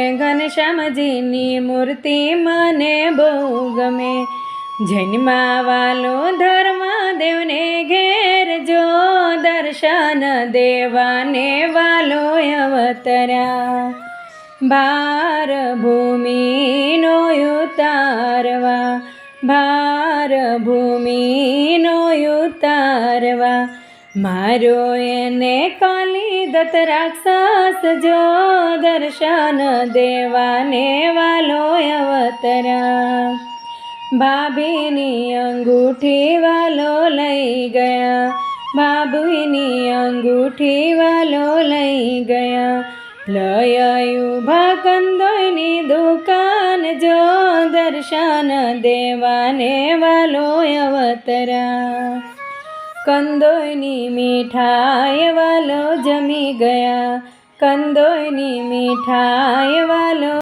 ઘનશ્યામજીની મૂર્તિ મને બહુ ગમે. જન્માવાલો ધર્મદેવને ઘેર જો દર્શન દેવાને વાલો અવતર્યા. ભાર ભૂમિનો ઉતારવા, ભાર ભૂમિનો ઉતારવા મારો એને કાલી દત્ત રાક્ષસ જો દર્શન દેવાને વાલો અવતરા. ભાભીની અંગૂઠી વાલો લઈ ગયા, ભાભીની અંગૂઠી વાલો લઈ ગયા. લયાયું ભાકંદોની દુકાન જો દર્શન દેવાને વાલો અવતરા. કંદોયની મીઠાઈ વાલો જમી ગયા. કંદોયની મીઠાઈ વાલો